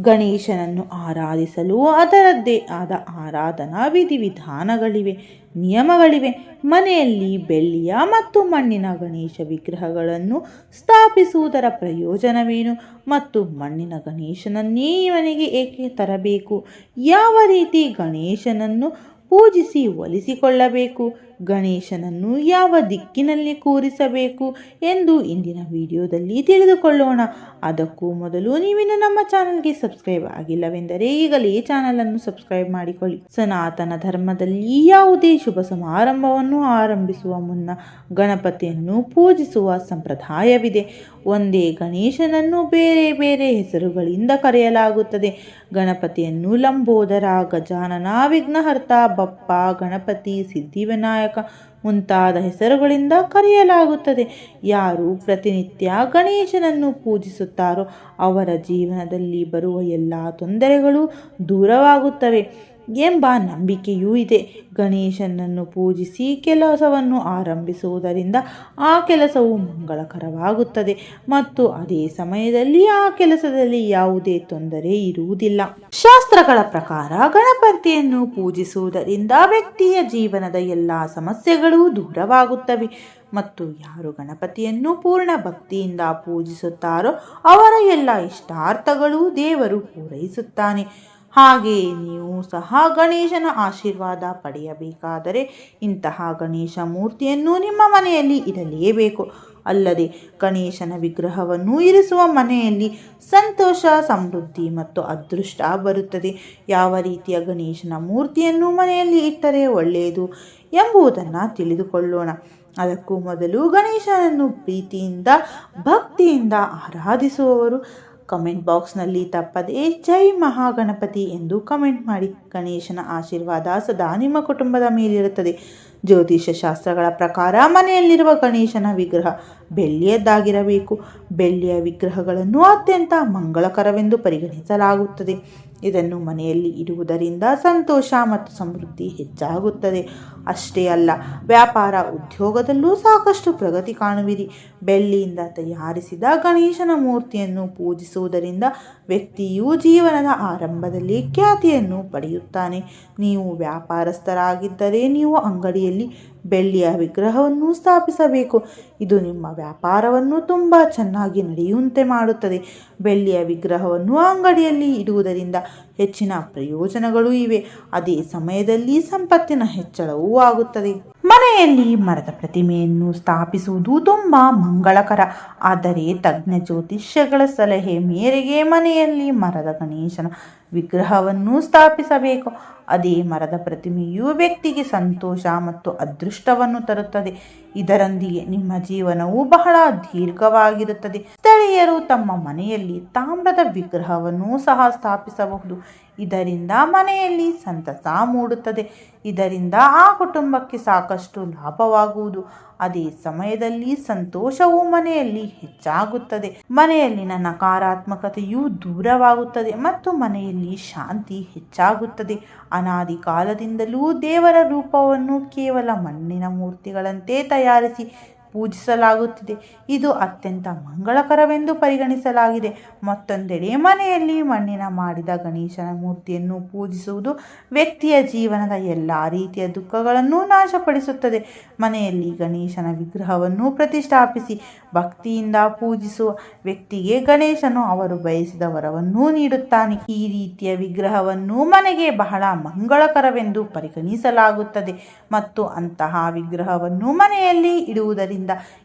ಗಣೇಶನನ್ನು ಆರಾಧಿಸಲು ಅದರದ್ದೇ ಆದ ಆರಾಧನಾ ವಿಧಿವಿಧಾನಗಳಿವೆ, ನಿಯಮಗಳಿವೆ. ಮನೆಯಲ್ಲಿ ಬೆಳ್ಳಿಯ ಮತ್ತು ಮಣ್ಣಿನ ಗಣೇಶ ವಿಗ್ರಹಗಳನ್ನು ಸ್ಥಾಪಿಸುವುದರ ಪ್ರಯೋಜನವೇನು? ಮತ್ತು ಮಣ್ಣಿನ ಗಣೇಶನನ್ನೇ ಮನೆಗೆ ಏಕೆ ತರಬೇಕು? ಯಾವ ರೀತಿ ಗಣೇಶನನ್ನು ಪೂಜಿಸಿ ಒಲಿಸಿಕೊಳ್ಳಬೇಕು, ಗಣೇಶನನ್ನು ಯಾವ ದಿಕ್ಕಿನಲ್ಲಿ ಕೂರಿಸಬೇಕು ಎಂದು ಇಂದಿನ ವಿಡಿಯೋದಲ್ಲಿ ತಿಳಿದುಕೊಳ್ಳೋಣ. ಅದಕ್ಕೂ ಮೊದಲು ನೀವಿನ್ನು ನಮ್ಮ ಚಾನಲ್ಗೆ ಸಬ್ಸ್ಕ್ರೈಬ್ ಆಗಿಲ್ಲವೆಂದರೆ ಈಗಲೇ ಚಾನಲನ್ನು ಸಬ್ಸ್ಕ್ರೈಬ್ ಮಾಡಿಕೊಳ್ಳಿ. ಸನಾತನ ಧರ್ಮದಲ್ಲಿ ಯಾವುದೇ ಶುಭ ಸಮಾರಂಭವನ್ನು ಆರಂಭಿಸುವ ಮುನ್ನ ಗಣಪತಿಯನ್ನು ಪೂಜಿಸುವ ಸಂಪ್ರದಾಯವಿದೆ. ಒಂದೇ ಗಣೇಶನನ್ನು ಬೇರೆ ಬೇರೆ ಹೆಸರುಗಳಿಂದ ಕರೆಯಲಾಗುತ್ತದೆ. ಗಣಪತಿಯನ್ನು ಲಂಬೋದರ, ಗಜಾನನ, ವಿಘ್ನಹರ್ತ ಬಪ್ಪ ಗಣಪತಿ, ಸಿದ್ಧಿವಿನಾಯಕ ಮುಂತಾದ ಹೆಸರುಗಳಿಂದ ಕರೆಯಲಾಗುತ್ತದೆ. ಯಾರು ಪ್ರತಿನಿತ್ಯ ಗಣೇಶನನ್ನು ಪೂಜಿಸುತ್ತಾರೋ ಅವರ ಜೀವನದಲ್ಲಿ ಬರುವ ಎಲ್ಲ ತೊಂದರೆಗಳು ದೂರವಾಗುತ್ತವೆ. ಎಂಬ ನಂಬಿಕೆಯೂ ಇದೆ. ಗಣೇಶನನ್ನು ಪೂಜಿಸಿ ಕೆಲಸವನ್ನು ಆರಂಭಿಸುವುದರಿಂದ ಆ ಕೆಲಸವು ಮಂಗಳಕರವಾಗುತ್ತದೆ ಮತ್ತು ಅದೇ ಸಮಯದಲ್ಲಿ ಆ ಕೆಲಸದಲ್ಲಿ ಯಾವುದೇ ತೊಂದರೆ ಇರುವುದಿಲ್ಲ. ಶಾಸ್ತ್ರಗಳ ಪ್ರಕಾರ ಗಣಪತಿಯನ್ನು ಪೂಜಿಸುವುದರಿಂದ ವ್ಯಕ್ತಿಯ ಜೀವನದ ಎಲ್ಲ ಸಮಸ್ಯೆಗಳು ದೂರವಾಗುತ್ತವೆ ಮತ್ತು ಯಾರು ಗಣಪತಿಯನ್ನು ಪೂರ್ಣ ಭಕ್ತಿಯಿಂದ ಪೂಜಿಸುತ್ತಾರೋ ಅವರ ಎಲ್ಲ ಇಷ್ಟಾರ್ಥಗಳು ದೇವರು ಪೂರೈಸುತ್ತಾನೆ. ಹಾಗೆಯೇ ನೀವು ಸಹ ಗಣೇಶನ ಆಶೀರ್ವಾದ ಪಡೆಯಬೇಕಾದರೆ ಇಂತಹ ಗಣೇಶ ಮೂರ್ತಿಯನ್ನು ನಿಮ್ಮ ಮನೆಯಲ್ಲಿ ಇರಲೇಬೇಕು ಅಲ್ಲದೆ ಗಣೇಶನ ವಿಗ್ರಹವನ್ನು ಇರಿಸುವ ಮನೆಯಲ್ಲಿ ಸಂತೋಷ, ಸಮೃದ್ಧಿ ಮತ್ತು ಅದೃಷ್ಟ ಬರುತ್ತದೆ. ಯಾವ ರೀತಿಯ ಗಣೇಶನ ಮೂರ್ತಿಯನ್ನು ಮನೆಯಲ್ಲಿ ಇಟ್ಟರೆ ಒಳ್ಳೆಯದು ಎಂಬುದನ್ನು ತಿಳಿದುಕೊಳ್ಳೋಣ. ಅದಕ್ಕೂ ಮೊದಲು ಗಣೇಶನನ್ನು ಪ್ರೀತಿಯಿಂದ, ಭಕ್ತಿಯಿಂದ ಆರಾಧಿಸುವವರು ಕಮೆಂಟ್ ಬಾಕ್ಸ್ನಲ್ಲಿ ತಪ್ಪದೆ ಜೈ ಮಹಾಗಣಪತಿ ಎಂದು ಕಮೆಂಟ್ ಮಾಡಿ. ಗಣೇಶನ ಆಶೀರ್ವಾದ ಸದಾ ನಿಮ್ಮ ಕುಟುಂಬದ ಮೇಲಿರುತ್ತದೆ. ಜ್ಯೋತಿಷ ಶಾಸ್ತ್ರಗಳ ಪ್ರಕಾರ ಮನೆಯಲ್ಲಿರುವ ಗಣೇಶನ ವಿಗ್ರಹ ಬೆಳ್ಳಿಯದ್ದಾಗಿರಬೇಕು. ಬೆಳ್ಳಿಯ ವಿಗ್ರಹಗಳನ್ನು ಅತ್ಯಂತ ಮಂಗಳಕರವೆಂದು ಪರಿಗಣಿಸಲಾಗುತ್ತದೆ. ಇದನ್ನು ಮನೆಯಲ್ಲಿ ಇಡುವುದರಿಂದ ಸಂತೋಷ ಮತ್ತು ಸಮೃದ್ಧಿ ಹೆಚ್ಚಾಗುತ್ತದೆ. ಅಷ್ಟೇ ಅಲ್ಲ, ವ್ಯಾಪಾರ ಉದ್ಯೋಗದಲ್ಲೂ ಸಾಕಷ್ಟು ಪ್ರಗತಿ ಕಾಣುವಿರಿ. ಬೆಳ್ಳಿಯಿಂದ ತಯಾರಿಸಿದ ಗಣೇಶನ ಮೂರ್ತಿಯನ್ನು ಪೂಜಿಸುವುದರಿಂದ ವ್ಯಕ್ತಿಯು ಜೀವನದ ಆರಂಭದಲ್ಲಿ ಖ್ಯಾತಿಯನ್ನು ಪಡೆಯುತ್ತಾನೆ. ನೀವು ವ್ಯಾಪಾರಸ್ಥರಾಗಿದ್ದರೆ ನೀವು ಅಂಗಡಿಯಲ್ಲಿ ಬೆಳ್ಳಿಯ ವಿಗ್ರಹವನ್ನು ಸ್ಥಾಪಿಸಬೇಕು. ಇದು ನಿಮ್ಮ ವ್ಯಾಪಾರವನ್ನು ತುಂಬ ಚೆನ್ನಾಗಿ ನಡೆಯುವಂತೆ ಮಾಡುತ್ತದೆ. ಬೆಳ್ಳಿಯ ವಿಗ್ರಹವನ್ನು ಅಂಗಡಿಯಲ್ಲಿ ಇಡುವುದರಿಂದ ಹೆಚ್ಚಿನ ಪ್ರಯೋಜನಗಳು ಇವೆ. ಅದೇ ಸಮಯದಲ್ಲಿ ಸಂಪತ್ತಿನ ಹೆಚ್ಚಳವೂ ಆಗುತ್ತದೆ. ಮನೆಯಲ್ಲಿ ಮರದ ಪ್ರತಿಮೆಯನ್ನು ಸ್ಥಾಪಿಸುವುದು ತುಂಬ ಮಂಗಳಕರ. ಆದರೆ ತಜ್ಞ ಜ್ಯೋತಿಷ್ಯಗಳ ಸಲಹೆ ಮೇರೆಗೆ ಮನೆಯಲ್ಲಿ ಮರದ ಗಣೇಶನ ವಿಗ್ರಹವನ್ನು ಸ್ಥಾಪಿಸಬೇಕು. ಅದೇ ಮರದ ಪ್ರತಿಮೆಯು ವ್ಯಕ್ತಿಗೆ ಸಂತೋಷ ಮತ್ತು ಅದೃಷ್ಟವನ್ನು ತರುತ್ತದೆ. ಇದರೊಂದಿಗೆ ನಿಮ್ಮ ಜೀವನವು ಬಹಳ ದೀರ್ಘವಾಗಿರುತ್ತದೆ. ಸ್ಥಳೀಯರು ತಮ್ಮ ಮನೆಯಲ್ಲಿ ತಾಮ್ರದ ವಿಗ್ರಹವನ್ನು ಸಹ ಸ್ಥಾಪಿಸಬಹುದು. ಇದರಿಂದ ಮನೆಯಲ್ಲಿ ಸಂತಸ ಮೂಡುತ್ತದೆ. ಇದರಿಂದ ಆ ಕುಟುಂಬಕ್ಕೆ ಸಾಕಷ್ಟು ಲಾಭವಾಗುವುದು. ಅದೇ ಸಮಯದಲ್ಲಿ ಸಂತೋಷವು ಮನೆಯಲ್ಲಿ ಹೆಚ್ಚಾಗುತ್ತದೆ. ಮನೆಯಲ್ಲಿನ ನಕಾರಾತ್ಮಕತೆಯು ದೂರವಾಗುತ್ತದೆ ಮತ್ತು ಮನೆಯಲ್ಲಿ ಶಾಂತಿ ಹೆಚ್ಚಾಗುತ್ತದೆ. ಅನಾದಿ ಕಾಲದಿಂದಲೂ ದೇವರ ರೂಪವನ್ನು ಕೇವಲ ಮಣ್ಣಿನ ಮೂರ್ತಿಗಳಂತೆ ತಯಾರಿಸಿ ಪೂಜಿಸಲಾಗುತ್ತಿದೆ. ಇದು ಅತ್ಯಂತ ಮಂಗಳಕರವೆಂದು ಪರಿಗಣಿಸಲಾಗಿದೆ. ಮತ್ತೊಂದೆಡೆ ಮನೆಯಲ್ಲಿ ಮಣ್ಣಿನ ಮಾಡಿದ ಗಣೇಶನ ಮೂರ್ತಿಯನ್ನು ಪೂಜಿಸುವುದು ವ್ಯಕ್ತಿಯ ಜೀವನದ ಎಲ್ಲ ರೀತಿಯ ದುಃಖಗಳನ್ನು ನಾಶಪಡಿಸುತ್ತದೆ. ಮನೆಯಲ್ಲಿ ಗಣೇಶನ ವಿಗ್ರಹವನ್ನು ಪ್ರತಿಷ್ಠಾಪಿಸಿ, ಭಕ್ತಿಯಿಂದ ಪೂಜಿಸುವ ವ್ಯಕ್ತಿಗೆ ಗಣೇಶನು ಅವರು ಬಯಸಿದ ವರವನ್ನು ನೀಡುತ್ತಾನೆ. ಈ ರೀತಿಯ ವಿಗ್ರಹವನ್ನು ಮನೆಗೆ ಬಹಳ ಮಂಗಳಕರವೆಂದು ಪರಿಗಣಿಸಲಾಗುತ್ತದೆ. ಮತ್ತು ಅಂತಹ ವಿಗ್ರಹವನ್ನು ಮನೆಯಲ್ಲಿ ಇಡುವುದರಿಂದ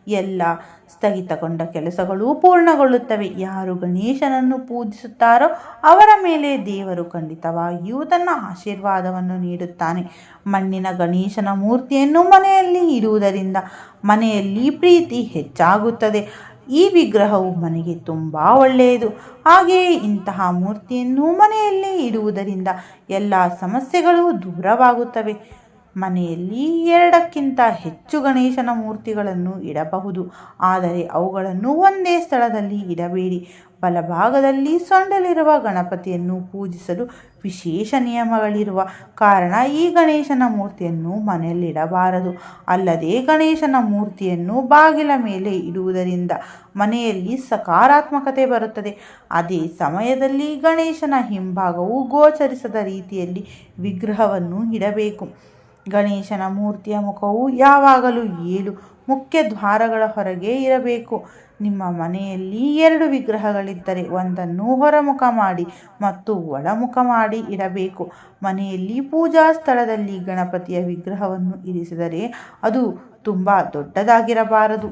ಎಲ್ಲ ಸ್ಥಗಿತಗೊಂಡ ಕೆಲಸಗಳು ಪೂರ್ಣಗೊಳ್ಳುತ್ತವೆ. ಯಾರು ಗಣೇಶನನ್ನು ಪೂಜಿಸುತ್ತಾರೋ ಅವರ ಮೇಲೆ ದೇವರು ಖಂಡಿತವಾಗಿಯೂ ತನ್ನ ಆಶೀರ್ವಾದವನ್ನು ನೀಡುತ್ತಾನೆ. ಮಣ್ಣಿನ ಗಣೇಶನ ಮೂರ್ತಿಯನ್ನು ಮನೆಯಲ್ಲಿ ಇಡುವುದರಿಂದ ಮನೆಯಲ್ಲಿ ಪ್ರೀತಿ ಹೆಚ್ಚಾಗುತ್ತದೆ. ಈ ವಿಗ್ರಹವು ಮನೆಗೆ ತುಂಬ ಒಳ್ಳೆಯದು. ಹಾಗೆಯೇ ಇಂತಹ ಮೂರ್ತಿಯನ್ನು ಮನೆಯಲ್ಲಿ ಇಡುವುದರಿಂದ ಎಲ್ಲ ಸಮಸ್ಯೆಗಳು ದೂರವಾಗುತ್ತವೆ. ಮನೆಯಲ್ಲಿ ಎರಡಕ್ಕಿಂತ ಹೆಚ್ಚು ಗಣೇಶನ ಮೂರ್ತಿಗಳನ್ನು ಇಡಬಹುದು. ಆದರೆ ಅವುಗಳನ್ನು ಒಂದೇ ಸ್ಥಳದಲ್ಲಿ ಇಡಬೇಡಿ. ಬಲಭಾಗದಲ್ಲಿ ಸೊಂಡಲಿರುವ ಗಣಪತಿಯನ್ನು ಪೂಜಿಸಲು ವಿಶೇಷ ನಿಯಮಗಳಿರುವ ಕಾರಣ ಈ ಗಣೇಶನ ಮೂರ್ತಿಯನ್ನು ಮನೆಯಲ್ಲಿಡಬಾರದು. ಅಲ್ಲದೆ ಗಣೇಶನ ಮೂರ್ತಿಯನ್ನು ಬಾಗಿಲ ಮೇಲೆ ಇಡುವುದರಿಂದ ಮನೆಯಲ್ಲಿ ಸಕಾರಾತ್ಮಕತೆ ಬರುತ್ತದೆ. ಅದೇ ಸಮಯದಲ್ಲಿ ಗಣೇಶನ ಹಿಂಭಾಗವು ಗೋಚರಿಸದ ರೀತಿಯಲ್ಲಿ ವಿಗ್ರಹವನ್ನು ಇಡಬೇಕು. ಗಣೇಶನ ಮೂರ್ತಿಯ ಮುಖವು ಯಾವಾಗಲೂ ಏಳು ಮುಖ್ಯ ದ್ವಾರಗಳ ಹೊರಗೆ ಇರಬೇಕು. ನಿಮ್ಮ ಮನೆಯಲ್ಲಿ ಎರಡು ವಿಗ್ರಹಗಳಿದ್ದರೆ ಒಂದನ್ನು ಹೊರಮುಖ ಮಾಡಿ ಮತ್ತು ಒಳಮುಖ ಮಾಡಿ ಇಡಬೇಕು. ಮನೆಯಲ್ಲಿ ಪೂಜಾ ಸ್ಥಳದಲ್ಲಿ ಗಣಪತಿಯ ವಿಗ್ರಹವನ್ನು ಇರಿಸಿದರೆ ಅದು ತುಂಬ ದೊಡ್ಡದಾಗಿರಬಾರದು.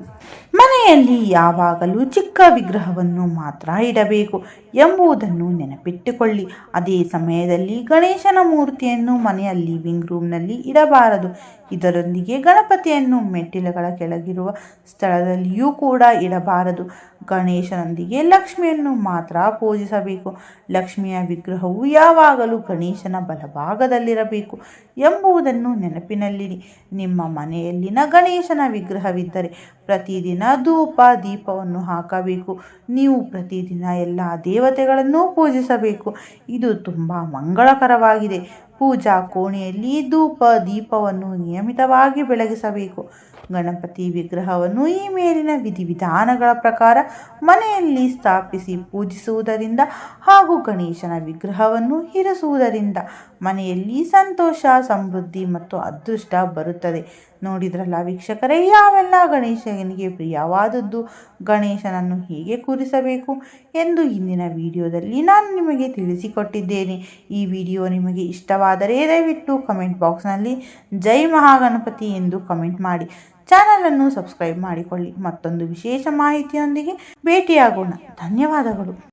ಮನೆಯಲ್ಲಿ ಯಾವಾಗಲೂ ಚಿಕ್ಕ ವಿಗ್ರಹವನ್ನು ಮಾತ್ರ ಇಡಬೇಕು ಎಂಬುದನ್ನು ನೆನಪಿಟ್ಟುಕೊಳ್ಳಿ. ಅದೇ ಸಮಯದಲ್ಲಿ ಗಣೇಶನ ಮೂರ್ತಿಯನ್ನು ಮನೆಯ ಲಿವಿಂಗ್ ರೂಮ್ನಲ್ಲಿ ಇಡಬಾರದು. ಇದರೊಂದಿಗೆ ಗಣಪತಿಯನ್ನು ಮೆಟ್ಟಿಲುಗಳ ಕೆಳಗಿರುವ ಸ್ಥಳದಲ್ಲಿಯೂ ಕೂಡ ಇಡಬಾರದು. ಗಣೇಶನೊಂದಿಗೆ ಲಕ್ಷ್ಮಿಯನ್ನು ಮಾತ್ರ ಪೂಜಿಸಬೇಕು. ಲಕ್ಷ್ಮಿಯ ವಿಗ್ರಹವು ಯಾವಾಗಲೂ ಗಣೇಶನ ಬಲಭಾಗದಲ್ಲಿರಬೇಕು ಎಂಬುದನ್ನು ನೆನಪಿನಲ್ಲಿಡಿ. ನಿಮ್ಮ ಮನೆಯಲ್ಲಿನ ಗಣೇಶನ ವಿಗ್ರಹವಿದ್ದರೆ ಪ್ರತಿದಿನ ಧೂಪ, ದೀಪವನ್ನು ಹಾಕಬೇಕು. ನೀವು ಪ್ರತಿದಿನ ಎಲ್ಲ ದೇವತೆಗಳನ್ನು ಪೂಜಿಸಬೇಕು. ಇದು ತುಂಬ ಮಂಗಳಕರವಾಗಿದೆ. ಪೂಜಾ ಕೋಣೆಯಲ್ಲಿ ಧೂಪ ದೀಪವನ್ನು ನಿಯಮಿತವಾಗಿ ಬೆಳಗಿಸಬೇಕು. ಗಣಪತಿ ವಿಗ್ರಹವನ್ನು ಈ ಮೇಲಿನ ವಿಧಿವಿಧಾನಗಳ ಪ್ರಕಾರ ಮನೆಯಲ್ಲಿ ಸ್ಥಾಪಿಸಿ ಪೂಜಿಸುವುದರಿಂದ ಹಾಗೂ ಗಣೇಶನ ವಿಗ್ರಹವನ್ನು ಇರಿಸುವುದರಿಂದ ಮನೆಯಲ್ಲಿ ಸಂತೋಷ, ಸಮೃದ್ಧಿ ಮತ್ತು ಅದೃಷ್ಟ ಬರುತ್ತದೆ. ನೋಡಿದ್ರಲ್ಲ ವೀಕ್ಷಕರೇ, ಯಾವೆಲ್ಲ ಗಣೇಶನಿಗೆ ಪ್ರಿಯವಾದದ್ದು ಗಣೇಶನನ್ನು ಹೇಗೆ ಕೂರಿಸಬೇಕು ಎಂದು ಇಂದಿನ ವಿಡಿಯೋದಲ್ಲಿ ನಾನು ನಿಮಗೆ ತಿಳಿಸಿಕೊಟ್ಟಿದ್ದೇನೆ. ಈ ವಿಡಿಯೋ ನಿಮಗೆ ಇಷ್ಟವಾದರೆ ದಯವಿಟ್ಟು ಕಮೆಂಟ್ ಬಾಕ್ಸ್ನಲ್ಲಿ ಜೈ ಮಹಾಗಣಪತಿ ಎಂದು ಕಮೆಂಟ್ ಮಾಡಿ. ಚಾನಲನ್ನು ಸಬ್ಸ್ಕ್ರೈಬ್ ಮಾಡಿಕೊಳ್ಳಿ. ಮತ್ತೊಂದು ವಿಶೇಷ ಮಾಹಿತಿಯೊಂದಿಗೆ ಭೇಟಿಯಾಗೋಣ. ಧನ್ಯವಾದಗಳು.